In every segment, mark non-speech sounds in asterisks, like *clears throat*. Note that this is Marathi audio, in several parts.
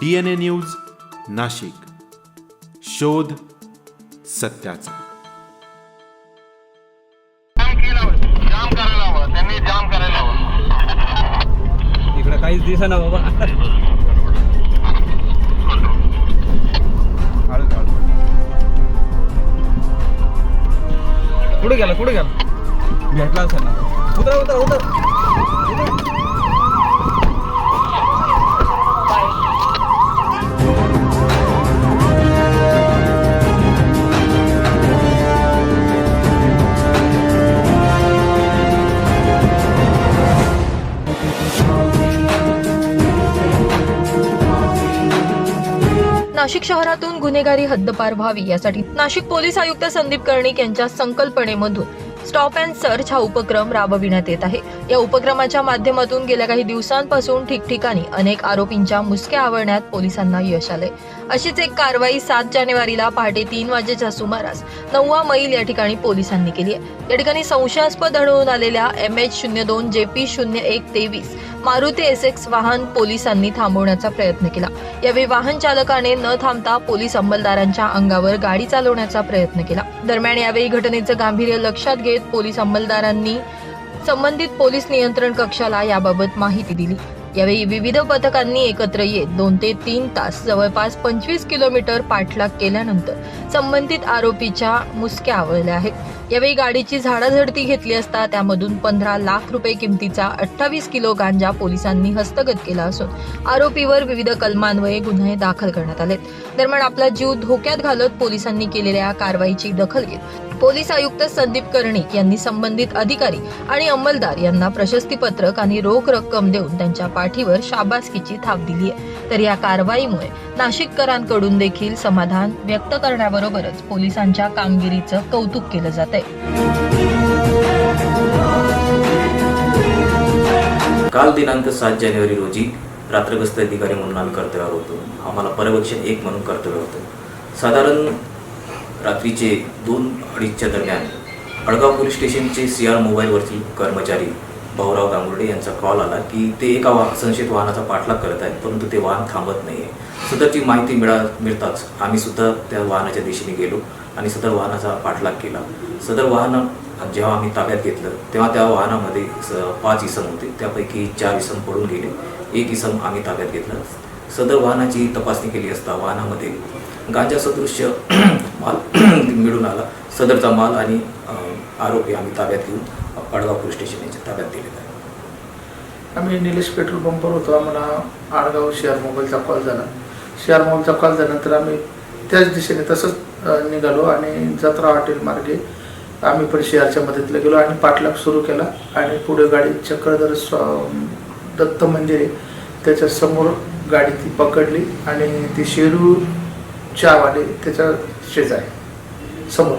D N A news Nashik. शोध सत्याचा. इकडं काहीच दिसेना बाबा. कुठे गेला? कुठे गेला? भेटला असेल ना. उतर उतर उतर. नाशिक शहरातून गुन्हेगारी हद्दपार व्हावी यासाठी नाशिक पोलीस आयुक्त संदीप कर्णिक यांच्या संकल्पनेमधून स्टॉप अँड सर्च हा उपक्रम राबविण्यात येत आहे. या उपक्रमाच्या माध्यमातून गेल्या काही दिवसांपासून ठिकठिकाणी अनेक आरोपींच्या मुसक्या आवळण्यात पोलिसांना यश आले अशीच एक कारवाई सात जानेवारीला पहाटे तीन वाजेच्या सुमारास नववा मैल या ठिकाणी पोलिसांनी केली आहे. या ठिकाणी संशयास्पद आढळून आलेल्या एम एच शून्य दोन जे पी शून्य एक तेवीस. मारुती एस एक्स वाहन पोलिसांनी थांबवण्याचा प्रयत्न केला. यावेळी वाहन चालकाने न थांबता पोलीस अंमलदारांच्या अंगावर गाडी चालवण्याचा प्रयत्न केला. दरम्यान यावेळी घटनेचं गांभीर्य लक्षात घेत पोलीस अंमलदारांनी संबंधित पोलीस नियंत्रण कक्षाला याबाबत माहिती दिली. यावेळी विविध पथकांनी एकत्र येत दोन ते तीन तास जवळपास पंचवीस किलोमीटर पाठलाग केल्यानंतर संबंधित आरोपीच्या मुसक्या आवळल्या आहेत. यावेळी गाडीची झाडाझडती घेतली असता त्यामधून पंधरा लाख रुपये किमतीचा अठ्ठावीस किलो गांजा पोलिसांनी हस्तगत केला असून आरोपीवर विविध कलमान्वये गुन्हे दाखल करण्यात आले दरम्यान आपला जीव धोक्यात घालत पोलिसांनी केलेल्या कारवाईची दखल घेत पोलीस आयुक्त संदीप कर्णिक यांनी संबंधित अधिकारी आणि अंमलदार यांना प्रशस्तीपत्रक आणि रोख रक्कम देऊन त्यांच्या पाठीवर शाबासकीची थाप दिली आहे. तर या कारवाईमुळे नाशिककरांकडून देखील समाधान व्यक्त करण्याबरोबरच पोलिसांच्या कामगिरीचं कौतुक केलं जात आहे काल दिनांक सात जानेवारी रोजी रात्रग्रस्त अधिकारी म्हणून आम्ही कर्तव्यावर होतो. आम्हाला पर्यवेक्षण एक म्हणून कर्तव्य होतं. साधारण रात्रीचे दोन अडीचच्या दरम्यान अडगाव पोलीस स्टेशनचे सी आर मोबाईलवरती कर्मचारी भाऊराव गांगुर्डे यांचा कॉल आला की ते एका वा संशयित वाहनाचा पाठलाग करत आहेत परंतु ते वाहन थांबत नाही आहे सदरची माहिती मिळा मिळताच आम्ही सुद्धा त्या वाहनाच्या दिशेने गेलो. आणि सदर वाहनाचा पाठलाग केला. सदर वाहन जेव्हा आम्ही ताब्यात घेतलं तेव्हा त्या वाहनामध्ये पाच इसम होते. त्यापैकी चार इसम पडून गेले. एक इसम आम्ही ताब्यात घेतला. सदर वाहनाची तपासणी केली असता वाहनामध्ये गांजा सदृश्य *clears throat* माल *clears throat* मिळून आला. सदरचा माल आणि आरोपी आम्ही ताब्यात घेऊन पाडगाव पोलीस स्टेशन यांच्या ताब्यात दिलेला आहे. आम्ही निलेश पेट्रोल पंपवर होतो. आम्हाला आडगाव शेअर मोबाईलचा कॉल झाला. शेअर मोबाईलचा कॉल झाल्यानंतर आम्ही त्याच दिशेने तसंच निघालो आणि जत्रा हॉटेल मार्गे आम्ही पण शेअरच्या मदतीला गेलो आणि पाठलाग सुरू केला आणि पुढे गाडी चक्रधर दत्त मंदिर आहे. त्याच्यासमोर गाडी ती पकडली आणि ती शेरू चहावाले त्याच्या शेजारी समोर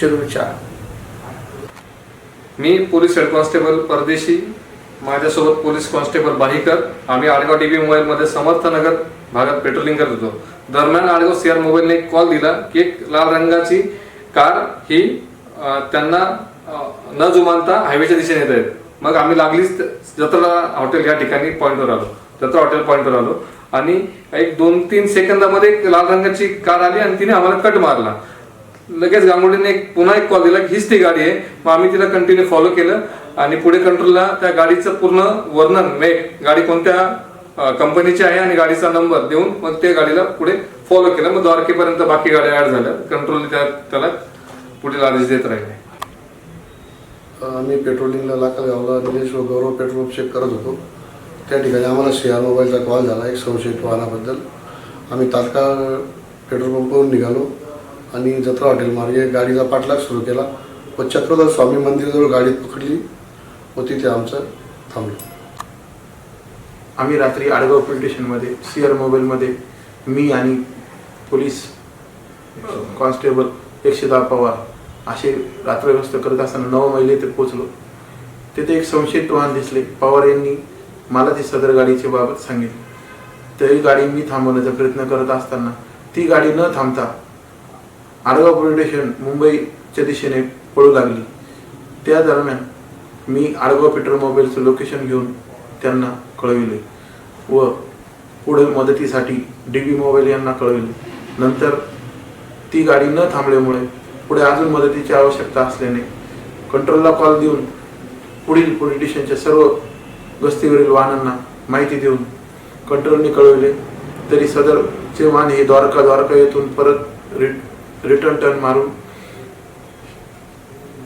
शेरू चहा मी पोलीस हेड कॉन्स्टेबल परदेशी माझ्यासोबत पोलीस कॉन्स्टेबल बाहीकर आम्ही आडगाव टीव्ही मोबाईलमध्ये समर्थनगर भागात पेट्रोलिंग करत होतो. दरम्यान आडगाव सीआर मोबाईलने एक कॉल दिला की एक लाल रंगाची कार ही त्यांना न जुमानता हायवेच्या दिशेने येत आहेत मग आम्ही लागलीच जत्रा हॉटेल या ठिकाणी पॉईंटवर आलो. जत्रा हॉटेल पॉईंटवर आलो. आणि एक दोन तीन सेकंदामध्ये एक लाल रंगाची कार आली आणि तिने आम्हाला कट मारला. लगेच गांगुडीने एक पुन्हा एक कॉल दिला की हीच ती गाडी आहे. मग आम्ही तिला कंटिन्यू फॉलो केलं. आणि पुढे कंट्रोलला त्या गाडीचं पूर्ण वर्णन मेक गाडी कोणत्या कंपनीची आहे आणि गाडीचा नंबर देऊन मग त्या गाडीला पुढे फॉलो केलं. मग द्वारकेपर्यंत बाकी गाड्या ऍड झाल्या. कंट्रोल त्याला पुढील आदेश देत राहिले. आम्ही पेट्रोलिंगला लाखागावला निलेश व गौरव पेट्रोल चेक करत होतो. त्या ठिकाणी आम्हाला शेअर मोबाईलचा कॉल झाला. एक संशयित वाहनाबद्दल. आम्ही तात्काळ पेट्रोल पंपवरून निघालो आणि जत्रा हॉटेल मार्गे गाडीचा पाठलाग सुरू केला व चक्रधर स्वामी मंदिराजवळ गाडी पकडली व तिथे आमचं थांबलं. आम्ही रात्री आडगाव पोलीस स्टेशनमध्ये सी आर मोबाईलमध्ये मी आणि पोलीस कॉन्स्टेबल एकशे दहा पवार असे रात्रव्यस्त करत असताना नऊ महिले ते पोचलो तिथे एक संशयित वाहन दिसले. पवार यांनी मला ती सदर गाडीच्या बाबत सांगितले. तरी गाडी मी थांबवण्याचा प्रयत्न करत असताना ती गाडी न थांबता आडगाव पोलीस स्टेशन मुंबईच्या दिशेने पळू लागली. त्या दरम्यान मी आडगाव पेट्रोल मोबाईलचं लोकेशन घेऊन त्यांना कळविले व पुढे मदतीसाठी डी बी मोबाईल यांना कळविले. नंतर ती गाडी न थांबल्यामुळे पुढे अजून मदतीची आवश्यकता असल्याने कंट्रोलला कॉल देऊन पुढील पोलीस स्टेशनच्या सर्व गस्तीवरील वाहनांना माहिती देऊन कंट्रोलने कळविले. तरी सदरचे वाहन हे द्वारका द्वारका येथून परत रिट रिटर्न टर्न मारून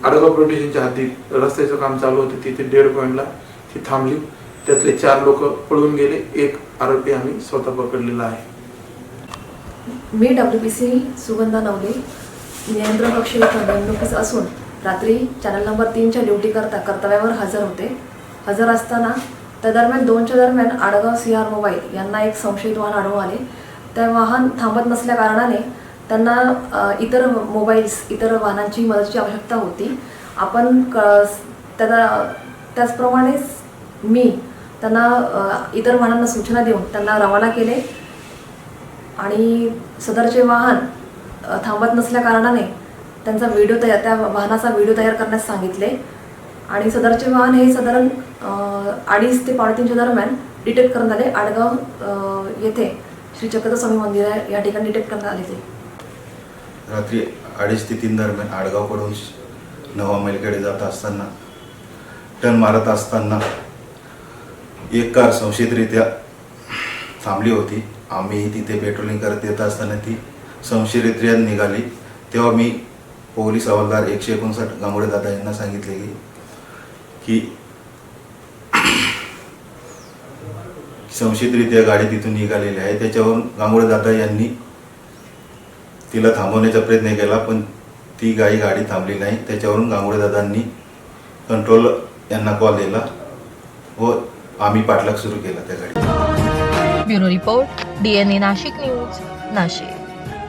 आडगाव पोलीस स्टेशनच्या रस्त्याचं काम चालू होतं. तिथे डेड पॉईंटला ती थांबली. त्यातले चार लोक पळून गेले. एक आरोपी आम्ही स्वतः पकडलेला आहे. मी W P C Sugandha Navale नियंत्रण कक्ष निवडणुकीस असून रात्री चॅनल नंबर तीनच्या ड्युटी करता कर्तव्यावर हजर होते. हजर असताना त्या दरम्यान दोनच्या दरम्यान आडगाव सी आर मोबाईल यांना एक संशयित वाहन आढळून आले. त्या वाहन थांबत नसल्या कारणाने त्यांना इतर मोबाईल्स इतर वाहनांची मदतीची आवश्यकता होती. आपण क त्यांना त्याचप्रमाणेच मी त्यांना इतर वाहनांना सूचना देऊन त्यांना रवाना केले. आणि सदरचे वाहन थांबत नसल्या कारणाने त्यांचा व्हिडिओ तयार त्या वाहनाचा व्हिडिओ तयार करण्यास सांगितले. आणि सदरचे वाहन हे साधारण अडीच ते पावणेतीनच्या दरम्यान डिटेक्ट करण्यात आले. आडगाव येथे श्री चक्रधर स्वामी मंदिर आहे. या ठिकाणी डिटेक्ट करण्यात आले ते. रात्री अडीच ते तीन दरम्यान आडगावकडून नवा मैलकडे जात असताना टर्न मारत असताना एक कार संशयितरित्या थांबली होती. आम्ही तिथे पेट्रोलिंग करत येत असताना ती संशयितरित्या निघाली. तेव्हा मी पोलीस हवालदार एकशे एकोणसाठ गांगोडे दादा यांना सांगितले की संशयितरित्या गाडी तिथून निघालेली आहे. त्याच्यावरून गांगोडे दादा यांनी तिला थांबवण्याचा प्रयत्न केला पण ती गाई गाडी थांबली नाही. त्याच्यावरून गांगुडे दादांनी कंट्रोल यांना कॉल दिला व आम्ही पाठलाग सुरू केला त्या गाडीचा. Bureau report DNA Nashik news Nashik.